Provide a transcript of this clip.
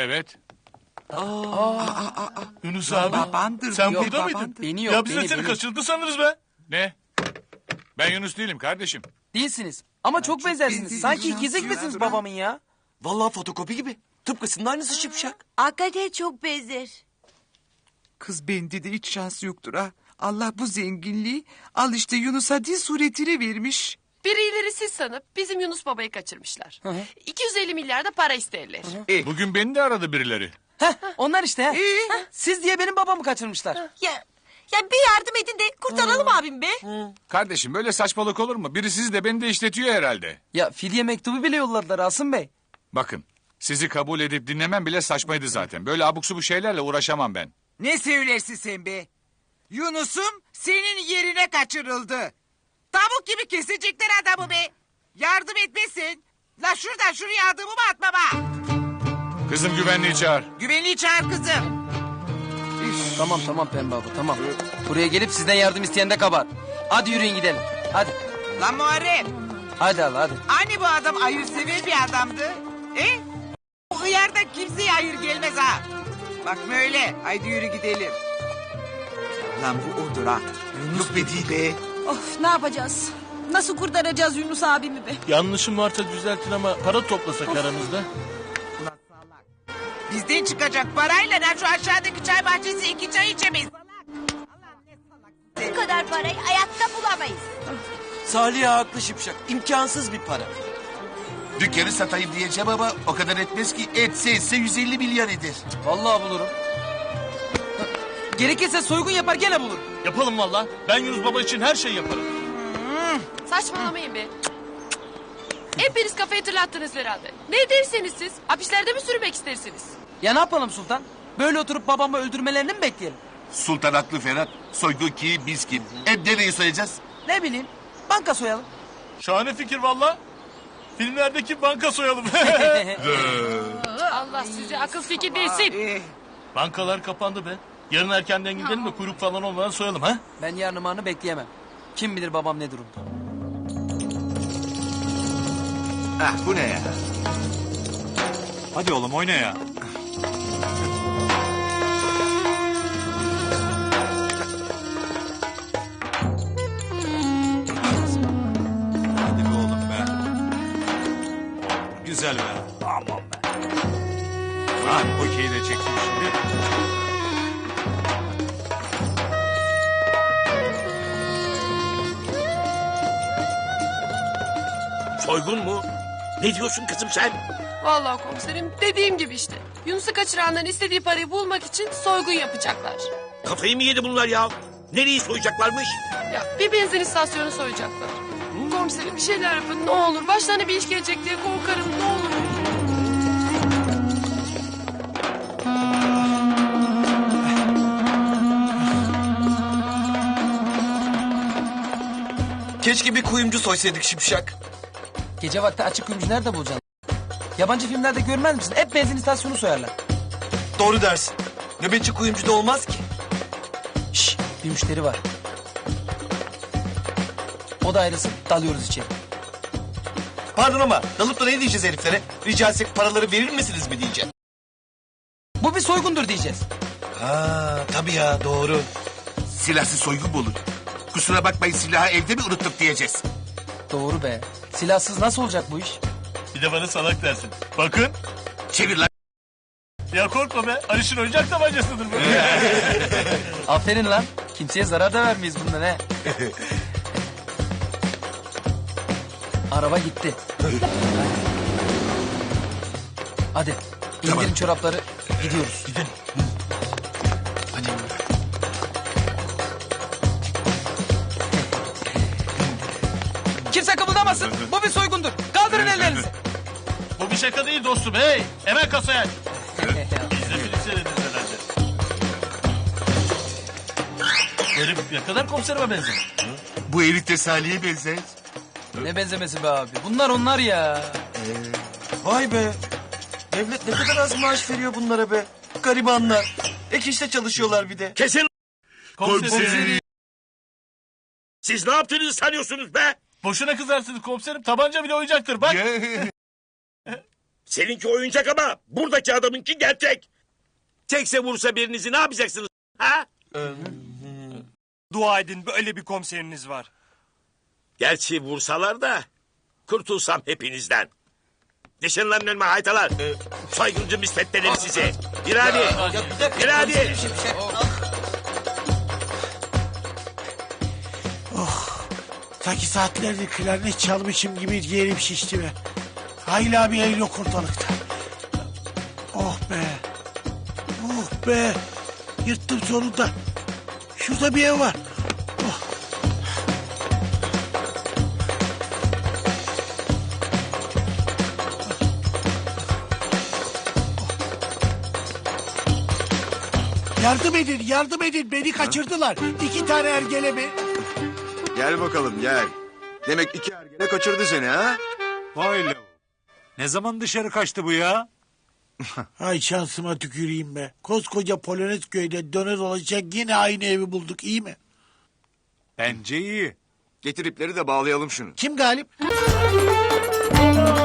Evet. Yunus abi. Babandır Sen bu, burada mıydın? babandır. Beni yok, ya biz de beni, seni beni. kaçırdı sanırız be. Ne? Ben Yunus değilim kardeşim. Değilsiniz. Ama çok benzersiniz. benziyorsunuz Sanki ya. ikizik misiniz Şurada. babamın ya? Vallahi fotokopi gibi. Tıpkısının aynısı şipşak. Hakikaten çok benzer. Kız bende de hiç şans yoktur ha. Allah bu zenginliği al işte Yunus'a dil suretini vermiş. Birileri siz sanıp bizim Yunus Baba'yı kaçırmışlar. 250 milyar da para isterler. Bugün beni de aradı birileri. Heh, onlar işte. ha. Siz diye benim babamı kaçırmışlar. Ya, ya bir yardım edin de kurtaralım abim be. Kardeşim böyle saçmalık olur mu? Biri sizi de beni de işletiyor herhalde. Ya fidye mektubu bile yolladılar Asım Bey. Bakın sizi kabul edip dinlemem bile saçmaydı zaten. Böyle abuk subuk şeylerle uğraşamam ben. Ne söylersin sen be? Yunus'um senin yerine kaçırıldı. Tavuk gibi kesecekler adamı be. Yardım etmesin. La şuradan şuraya adımımı at baba. Kızım güvenliği çağır. Güvenliği çağır kızım. Tamam tamam Pembe abla tamam. Buraya gelip sizden yardım isteyen de kabar. Hadi yürüyün gidelim. Hadi. Lan Muharrem. Hadi Allah hadi. Hani bu adam hayırsever bir adamdı? E? Bu hıyarda kimseye hayır gelmez ha. Bak böyle. Haydi yürü gidelim. Lan bu odur ha. Yunus be değil be. Of ne yapacağız? Nasıl kurtaracağız Yunus abimi be? Yanlışım varsa düzeltin ama para toplasak aramızda. Bizden çıkacak parayla lan şu aşağıdaki çay bahçesi iki çay içemeyiz. Bu kadar parayı hayatta bulamayız. Salih haklı şipşak. İmkansız bir para. Dükkanı satayım diyeceğim ama o kadar etmez ki. Etse etse 150 milyar eder. Vallahi bulurum. Gerekirse soygun yapar gene bulurum. Yapalım valla. Ben Yunus Baba için her şeyi yaparım. Saçmalamayın be. Hepiniz kafayı tırlattınız herhalde. Ne derseniz siz? Hapislerde mi sürmek istersiniz? Ya ne yapalım Sultan? Böyle oturup babamı öldürmelerini mi bekleyelim? Sultan haklı Ferhat. Soygun ki biz kim? Hem nereyi soyacağız? Ne bileyim. Banka soyalım. Şahane fikir valla. Filmlerdeki banka soyalım. Allah size akıl fikir versin. Bankalar kapandı be. Yarın erkenden gidelim de kuyruk falan olmadan soyalım ha. Ben yarın anı bekleyemem. Kim bilir babam ne durumda. Ah bu ne ya? Hadi oğlum oyna ya. Hadi be oğlum be. Güzel be. Aman be. Ha, okeyi de çektim şimdi. Soygun mu? Ne diyorsun kızım sen? Vallahi komiserim dediğim gibi işte. Yunus'u kaçıranların istediği parayı bulmak için soygun yapacaklar. Kafayı mı yedi bunlar ya? Nereyi soyacaklarmış? Ya bir benzin istasyonu soyacaklar. Komiserim bir şeyler yapın ne olur. Başlarına bir iş gelecek diye korkarım ne olur. Keşke bir kuyumcu soysaydık şipşak. Gece vakti açık kuyumcu nerede bulacaksın? Yabancı filmlerde görmez misin? Hep benzin istasyonu soyarlar. Doğru dersin. Nöbetçi kuyumcu da olmaz ki. Şşş bir müşteri var. O da ayrılsın dalıyoruz içeri. Pardon ama dalıp da ne diyeceğiz heriflere? Rica etsek paraları verir misiniz mi diyeceğim. Bu bir soygundur diyeceğiz. Ha tabii ya doğru. Silahsız soygun mu olur? Kusura bakmayın silahı evde mi unuttuk diyeceğiz. Doğru be. Silahsız nasıl olacak bu iş? Bir de bana salak dersin. Bakın. Çevir lan. Ya korkma be. Aliş'in oyuncak tabancasıdır bu. Aferin lan. Kimseye zarar da vermeyiz bundan he. Araba gitti. Hadi. indirin çorapları. Gidiyoruz. Hadi. Kimse kımıldamasın. Bu bir soygundur. Kaldırın ellerinizi. bu bir şaka değil dostum. Hey. Hemen kasaya seyrederiz herhalde. Herif ne kadar komiserime benzer. Bu herif de Salih'e benzer. ne benzemesi be abi. Bunlar onlar ya. Vay be. Devlet ne kadar az maaş veriyor bunlara be. Garibanlar. Ek işte çalışıyorlar bir de. Kesin. Komiserim. Siz ne yaptığınızı sanıyorsunuz be? Boşuna kızarsınız komiserim. Tabanca bile oyuncaktır bak. Seninki oyuncak ama buradaki adamınki gerçek. Tekse vursa birinizi ne yapacaksınız? Ha? Dua edin böyle bir komiseriniz var. Gerçi vursalar da kurtulsam hepinizden. Dışın lan önüme haytalar. Soyguncu misfetteleri sizi. Bir hadi. Bir hadi. Sanki saatlerdir klarnet çalmışım gibi yerim şişti be. Hayli abi el yok ortalıkta. Oh be. Oh be. Yırttım sonunda. Şurada bir ev var. Oh. Yardım edin, yardım edin. Beni kaçırdılar. İki tane ergelemi. Gel bakalım gel. Demek iki ergene kaçırdı seni ha? Vay lavuk. Ne zaman dışarı kaçtı bu ya? Ay şansıma tüküreyim be. Koskoca Polonez köyde döner olacak yine aynı evi bulduk iyi mi? Bence iyi. Getir ipleri de bağlayalım şunu. Kim galip?